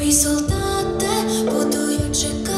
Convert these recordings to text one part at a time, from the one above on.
мій солдате, буду я чекати,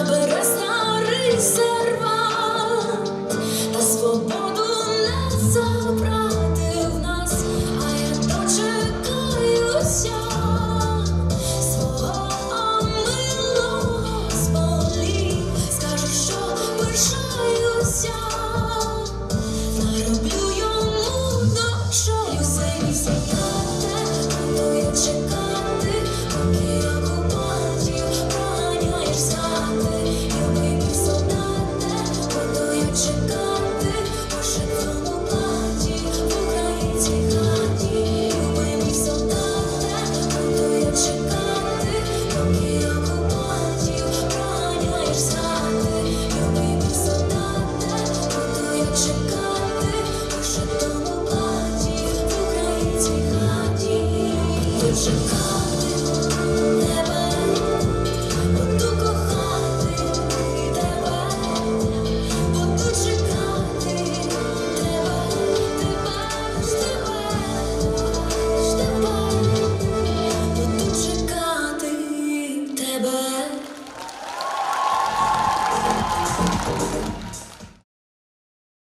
emotions.